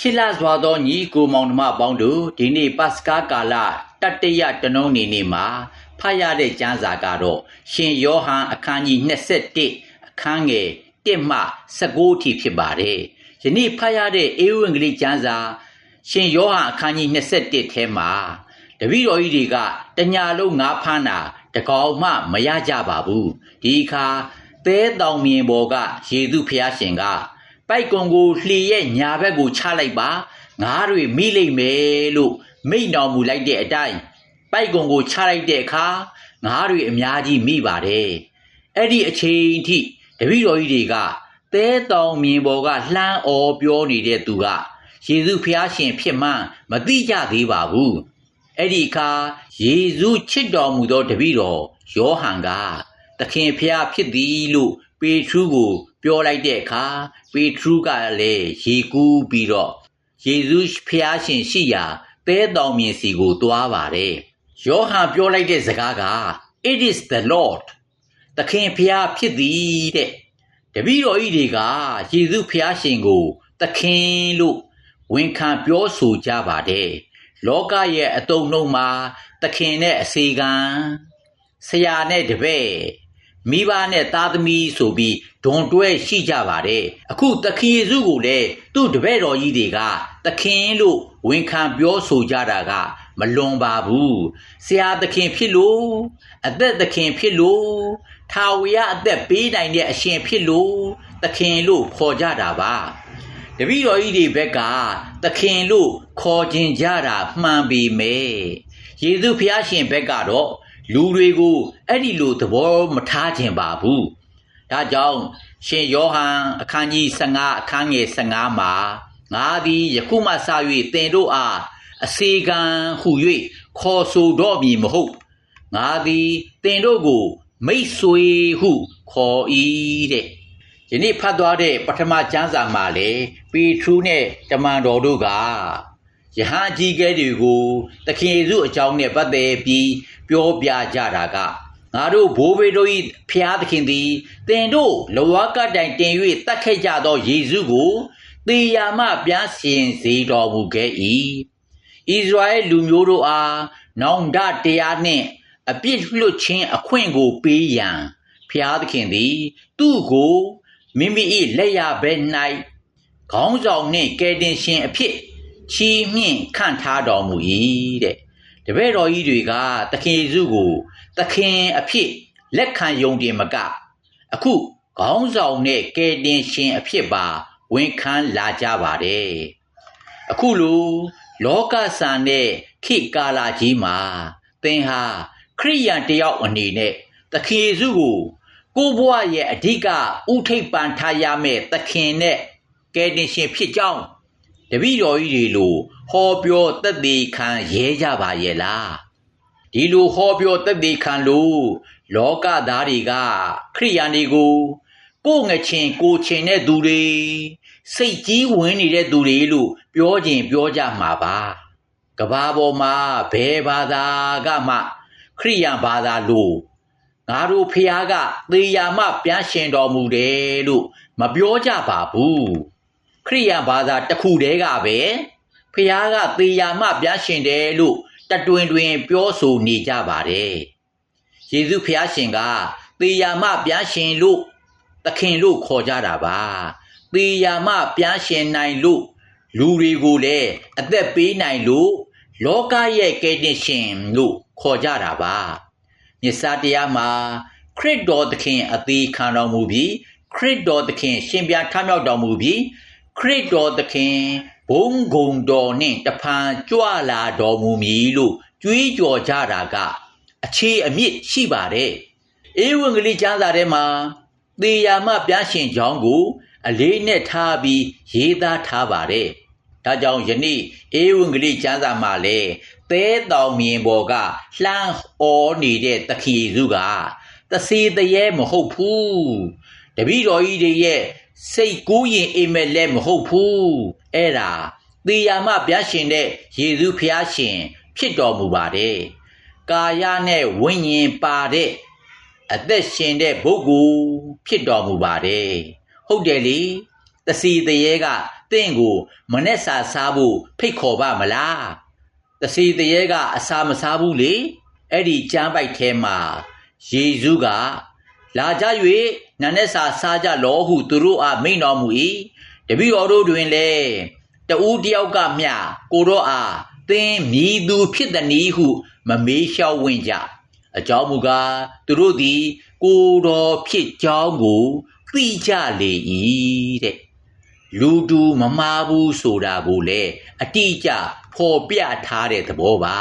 ချစ်လာစွာသောညီကိုမောင်နှမပေါင်းတို့ဒီနေ့ပတ်စကာကာလတတရတနုံးနေနေ့မှာဖတ်ရတဲ့ကျမ်းစာကတော့ရှင်ယောဟန်အခန်းကြီး21အခန်းငယ်1မှ19အထိဖြစ်ပါတယ်။ယနေ့ဖတ်ရတဲ့ဧဝံဂေလိကျမ်းစာရှင်ယောဟန်အခန်းကြီး21ထဲမှာတပည့်တော်ကြီးတွေကတညာလုံးငါးဖမ်းတာတကောင်မှမရကြပါဘူး။ဒီအခါသဲတောင်မြင်ပေါ်ကယေရှုဖျားရှင်က ပိုက်ကွန်ကိုလှေရဲ့ညာဘက်ကိုချလိုက်ပါငါးတွေမိလိမ့်မယ်လို့မိန့်တော်မူလိုက်တဲ့အတိုင်းပိုက်ကွန်ကိုချလိုက်တဲ့အခါငါးတွေအများကြီးမိပါတယ်အဲ့ဒီအချိန်ထိတပည့်တော်ကြီးတွေကသဲတောင်မြင်ပေါ်ကလှမ်းអော်ပြောနေတဲ့သူကယေရှုဖျားရှင်ဖြစ်မှန်းမသိကြသေးပါဘူးအဲ့ဒီအခါယေရှုချစ်တော်မူသောတပည့်တော်ယောဟန်ကသခင်ဖျားဖြစ်သည်လို့ ပေထရုကို ပြောလိုက်တဲ့အခါပေထရုကလည်းရေကူးပြီးတော့ယေရှုဖျားရှင်ရှိရာသဲတောင်မြင်စီကိုသွားပါတယ်ယောဟန်ပြောလိုက်တဲ့စကားက it is the lord သခင်ဖျားဖြစ်သည်တဲ့တပည့်တော်ဤတွေကယေရှုဖျားရှင်ကိုသခင်လို့ဝန်ခံပြောဆိုကြပါတယ်လောကရဲ့အတုံနှုံမှာသခင်နဲ့အစေခံဆရာနဲ့တပည့် မိဘနဲ့သားသမီးဆိုပြီးဒွန်တွဲရှိကြပါတယ်အခုသခင်ယေရှုကိုလည်းသူ့တပည့်တော်ကြီးတွေကသခင်လို့ဝန်ခံပြောဆိုကြတာကမလွန်ပါဘူးဆရာသခင်ဖြစ်လို့အသက်သခင်ဖြစ်လို့ထာဝရအသက်ပေးနိုင်တဲ့အရှင်ဖြစ်လို့သခင်လို့ခေါ်ကြတာပါတပည့်တော်ကြီးတွေဘက်ကသခင်လို့ခေါ်ခြင်းကြတာမှန်ပေမဲ့ယေရှုဖျားရှင်ဘက်ကတော့ လူတွေကိုအဲ့ဒီလိုသဘောမထားခြင်းပါဘူး။ဒါကြောင့်ရှင်ယောဟန်အခန်းကြီး15အခန်းငယ်15မှာငါသည်ယခုမှစ၍သင်တို့အားအစေခံဟု၍ခေါ်ဆိုတော့မည်မဟုတ်။ငါသည်သင်တို့ကို မိတ်ဆွေဟုခေါ်၏တဲ့။ယနေ့ဖတ်သွားတဲ့ပထမကျမ်းစာမှာလေပေထရုနဲ့တမန်တော်တို့က ယဟန်ကြီးကဲတွေကိုသခင်ယေရှုအကြောင်းနဲ့ပတ်သက်ပြီးပြောပြကြတာကငါတို့ဘိုးဘေတို့၏ဖျားသခင်သည်တင်တို့လဝကတိုင်တင်၍တတ်ခဲ့ကြသောယေရှုကိုတေယာမပြန်ရှင်စေတော်မူခဲ့၏ဣသရေလလူမျိုးတို့အားနောင်တတရားနှင့်အပြစ်လွတ်ခြင်းအခွင့်ကိုပေးရန်ဖျားသခင်သည် သူ့ကိုမိမိ၏လက်ရဘဲ၌ခေါင်းဆောင်နှင့်ကယ်တင်ရှင်အဖြစ် ချီးမြှင့်ခန့်ထားတော်မူ၏တဲ့တပည့်တော်ကြီးတွေကသခင်ယေရှုကိုသခင်အဖြစ်လက်ခံယုံတယ်မက အခုခေါင်းဆောင်နဲ့ကယ်တင်ရှင်အဖြစ်ပါဝန်ခံလာကြပါတယ်အခုလိုလောကဆန်တဲ့ခေတ်ကာလကြီးမှာသင်ဟာခရိယန်တယောက်အနေနဲ့သခင်ယေရှုကိုကိုဘွားရဲ့အဓိကဥထိပ်ပန်ထားရမယ့်သခင်နဲ့ကယ်တင်ရှင်ဖြစ်ကြောင်း တပည့်တော်ကြီးတွေလိုဟောပြောတက်သေးခံရဲကြပါရဲ့လားဒီလိုဟောပြောတက်သေးခံလို့လောကသားတွေကခရိယန်တွေကိုကိုငချင်းကိုချင်းတဲ့သူတွေစိတ်ကြီးဝင်နေတဲ့သူတွေလို့ပြောခြင်းပြောကြမှာပါကဘာပေါ်မှာဘယ်ဘာသာကမှခရိယန်ဘာသာလို့ငါတို့ဖះကသေယာမပြန်ရှင်တော်မူတယ်လို့မပြောကြပါဘူး ခရိယန်ဘာသာတစ်ခုတည်းကပဲဖះကသေယာမပြန်ရှင်တယ်လို့တတွင်တွင် ပြောဆိုနေကြပါတယ်ယေရှုဖះရှင်ကသေယာမပြန်ရှင်လို့သခင်လို့ခေါ်ကြတာပါသေယာမပြန်ရှင်နိုင်လို့လူတွေကိုလည်းအသက်ပေးနိုင်လို့လောကရဲ့ကယ်တင်ရှင်လို့ခေါ်ကြတာပါမြစ်စာတရားမှာခရစ်တော်သခင်အသေးခံတော်မူပြီးခရစ်တော်သခင်ရှင်ပြန်ထမြောက်တော်မူပြီး ခရစ်တော်သခင်ဘုံဂုံတော်နှင့်တဖန်ကြွလာတော်မူမည်လို့ကြွေးကြော်ကြတာက အခြေအမြစ်ရှိပါတယ်ဧဝံဂေလိကျမ်းစာထဲမှာသေယာမပြန်ရှင်ကြောင်းကို အလေးနဲ့ထားပြီးရေးသားထားပါတယ်ဒါကြောင့်ယနေ့ဧဝံဂေလိကျမ်းစာမှာလည်းသဲတောင်မြင်ပေါ်ကလှမ်းအော်နေတဲ့သခင်ယေရှုကတစီတရေမဟုတ်ဘူးတပည့်တော်ကြီးတွေရဲ့ စိတ်ကူးရင်အိမ်မက်လည်းမဟုတ်ဘူးအဲ့ဒါသေယာမဘုရားရှင်တဲ့ယေရှုဖျားရှင် ဖြစ်တော်မူပါတယ်ကာယနဲ့ဝိညာဉ်ပါတဲ့အသက်ရှင်တဲ့ပုဂ္ဂိုလ်ဖြစ်တော်မူပါတယ်ဟုတ်တယ်လေတစီတရေကတင့်ကိုမနဲ့စာစားဖို့ဖိတ်ခေါ်ပါမလားတစီတရေကအစာမစားဘူးလေအဲ့ဒီကျမ်းပိုက်ထဲမှာယေရှုကလာကြ၍ နာနဲ့စာစားကြလောဟုသူတို့အားမိန့်တော်မူ၏တပည့်တော်တို့တွင်လည်းတဦးတယောက်ကမျှကိုတော့အားသင်မြည်သူဖြစ်သည်နည်းဟု မမေးလျှောက်ဝင်ကြအကြောင်းမူကားသူတို့သည် ကိုတော်ဖြစ်ကြောင်းကိုသိကြလေ၏တဲ့လူတူမမာဘူးဆိုတာကိုလည်းအတိအကျဖော်ပြထားတဲ့သဘောပါ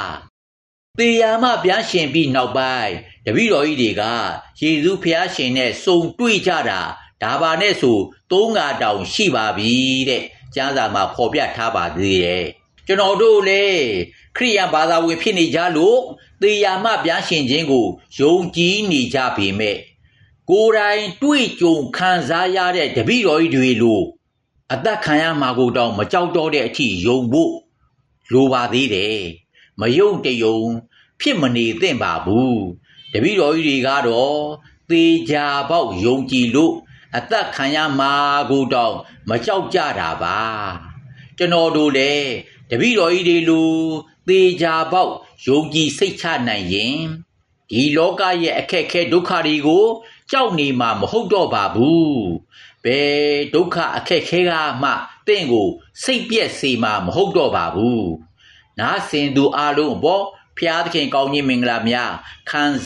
တေယာမပြားရှင်ပြီးနောက်ပိုင်းတပည့်တော်ကြီးတွေကယေရှုဖျားရှင်နဲ့စုံတွေ့ကြတာဒါပါနဲ့ဆိုသုံးငါတောင်ရှိပါပြီတဲ့ကျမ်းစာမှာဖော်ပြထားပါသေးတယ်ကျွန်တော်တို့လည်းခရိယန်ဘာသာဝင်ဖြစ်နေကြလို့တေယာမပြားရှင်ခြင်းကိုယုံကြည်နေကြပေမဲ့ကိုယ်တိုင်တွေ့ကြုံခံစားရတဲ့တပည့်တော်ကြီးတွေလို့အသက်ခံရမှာကိုတောင်မကြောက်တော့တဲ့အထိယုံဖို့လိုပါသေးတယ် မယုံတယုံ ဖြစ်မနေသင့်ပါဘူးတပည့်တော်ကြီးတွေကတော့သေချာပေါက်ယုံကြည်လို့အသက်ခံရမှာကိုတောင်မကြောက်ကြတာပါကျွန်တော်တို့လည်းတပည့်တော်ကြီးတွေလိုသေချာပေါက်ယုံကြည်စိတ်ချနိုင်ရင်ဒီလောကရဲ့အခက်အခဲဒုက္ခတွေကိုကြောက်နေမှာမဟုတ်တော့ပါဘူးဘယ်ဒုက္ခအခက်ခဲကမှတင့်ကို စိတ်ပြက်စေမှာမဟုတ်တော့ပါဘူး နားဆင်သူအလုံးအပေါ်ဖျားသခင်ကောင်းကြီးမင်္ဂလာများခံ